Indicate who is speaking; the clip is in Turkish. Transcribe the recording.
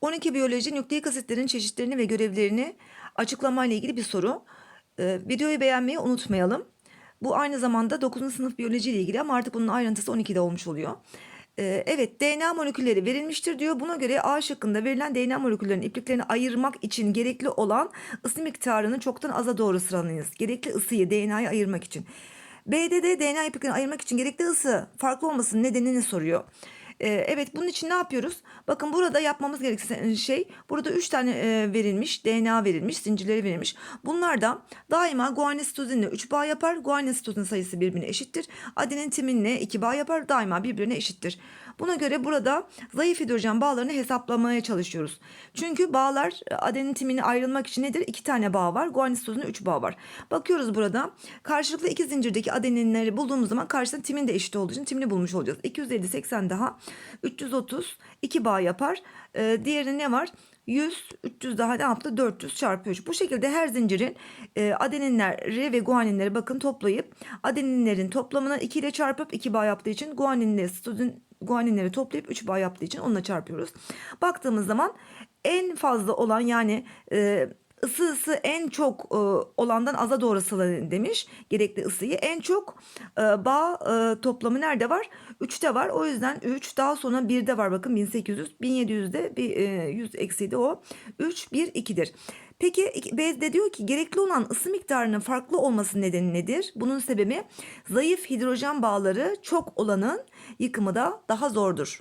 Speaker 1: 12 biyoloji nükleik asitlerin çeşitlerini ve görevlerini açıklamayla ilgili bir soru. Ee, videoyu beğenmeyi unutmayalım. Bu aynı zamanda 9. sınıf biyoloji ile ilgili ama artık bunun ayrıntısı 12'de olmuş oluyor. Ee, evet DNA molekülleri verilmiştir diyor. Buna göre A şıkkında verilen DNA moleküllerinin ipliklerini ayırmak için gerekli olan ısı miktarını çoktan aza doğru sıralayınız. Gerekli ısıyı DNA'yı ayırmak için. B'de de DNA ipliklerini ayırmak için gerekli ısı farklı olmasının nedenini soruyor. Ee, evet bunun için ne yapıyoruz? Bakın burada yapmamız gereken şey burada 3 tane e, verilmiş DNA verilmiş zincirleri verilmiş. Bunlarda daima guanin sitozinle 3 bağ yapar. Guanin sitozin sayısı birbirine eşittir. Adenin timinle 2 bağ yapar. Daima birbirine eşittir. Buna göre burada zayıf hidrojen bağlarını hesaplamaya çalışıyoruz. Çünkü bağlar adenin timini ayrılmak için nedir? 2 tane bağ var. Guanin sitozinle 3 bağ var. Bakıyoruz burada karşılıklı iki zincirdeki adeninleri bulduğumuz zaman karşısında timin de eşit olduğu için timini bulmuş olacağız. 250 80 daha 330 2 bağ yapar. Ee, diğeri ne var? 100, 300 daha ne yaptı? 400 çarpı 3. Bu şekilde her zincirin e, adeninleri ve guaninleri bakın toplayıp adeninlerin toplamını 2 ile çarpıp 2 bağ yaptığı için guaninle sitozin guaninleri toplayıp 3 bağ yaptığı için onunla çarpıyoruz. Baktığımız zaman en fazla olan yani e, ısı ısı en çok e, olandan aza doğru sıralayın demiş. Gerekli ısıyı en çok e, bağ e, toplamı nerede var? 3'te var. O yüzden 3 daha sonra 1'de var bakın 1800 1700'de bir e, 100 eksiydi o. 3 1 2'dir. Peki B'de diyor ki gerekli olan ısı miktarının farklı olması nedeni nedir? Bunun sebebi zayıf hidrojen bağları çok olanın yıkımı da daha zordur.